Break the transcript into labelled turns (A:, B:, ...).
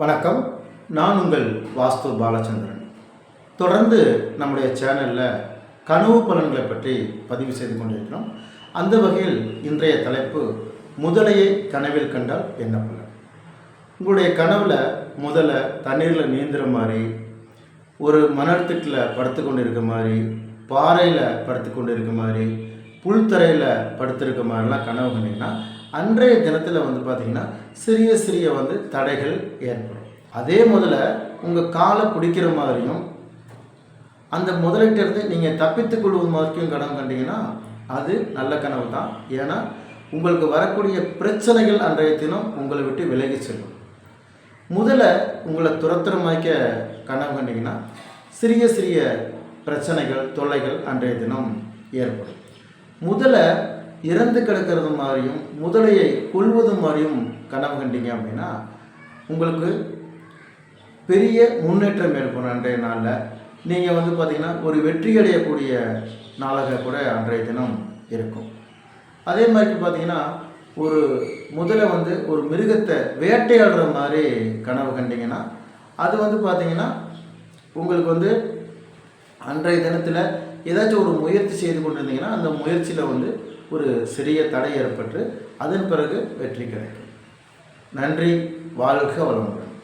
A: வணக்கம். நான் உங்கள் வாஸ்து பாலச்சந்திரன். தொடர்ந்து நம்முடைய சேனலில் கனவு பலன்களை பற்றி பதிவு செய்து கொண்டிருக்கிறோம். அந்த வகையில் இன்றைய தலைப்பு முதலையை கனவில் கண்டால் என்ன பலன்? உங்களுடைய கனவில் முதல்ல தண்ணீரில் நீந்துற மாதிரி ஒரு மணத்துக்கில் படுத்து கொண்டு இருக்க மாதிரி பாறையில் படுத்து கொண்டு இருக்க மாதிரி புல்தரையில் படுத்திருக்க மாதிரிலாம் கனவு கண்டிங்கன்னா அன்றைய தினத்தில் வந்து பார்த்திங்கன்னா சிறிய சிறிய வந்து தடைகள் ஏற்படும். அதே முதல்ல உங்கள் காலை பிடிக்கிற மாதிரியும் அந்த முதலீட்டிலிருந்து நீங்கள் தப்பித்துக் கொள்வது மாதிரியும் கனவு கண்டிங்கன்னா அது நல்ல கனவு தான். ஏன்னா உங்களுக்கு வரக்கூடிய பிரச்சனைகள் அன்றைய தினம் உங்களை விட்டு விலகி செல்லும். முதல்ல உங்களை துரத்துறமாய்க்க கனவு கண்டிங்கன்னா சிறிய சிறிய பிரச்சனைகள் தொல்லைகள் அன்றைய தினம் ஏற்படும். முதல்ல இறந்து கிடக்கிறது மாதிரியும் முதலையை கொள்வது மாதிரியும் கனவு கண்டீங்க அப்படின்னா உங்களுக்கு பெரிய முன்னேற்றம் ஏற்படும் அன்றைய நாளில். நீங்கள் வந்து பார்த்தீங்கன்னா ஒரு வெற்றி அடையக்கூடிய நாளாக கூட அன்றைய தினம் இருக்கும். அதே மாதிரி பார்த்தீங்கன்னா ஒரு முதல்ல வந்து ஒரு மிருகத்தை வேட்டையாடுற மாதிரி கனவு கண்டிங்கன்னா அது வந்து பார்த்தீங்கன்னா உங்களுக்கு வந்து அன்றைய தினத்தில் ஏதாச்சும் ஒரு முயற்சி செய்து கொண்டிருந்தீங்கன்னா அந்த முயற்சியில் வந்து ஒரு சிறிய தடை ஏற்பட்டு அதன் பிறகு வெற்றி கிடைக்கும். நன்றி வாழ்க வளமுடன்.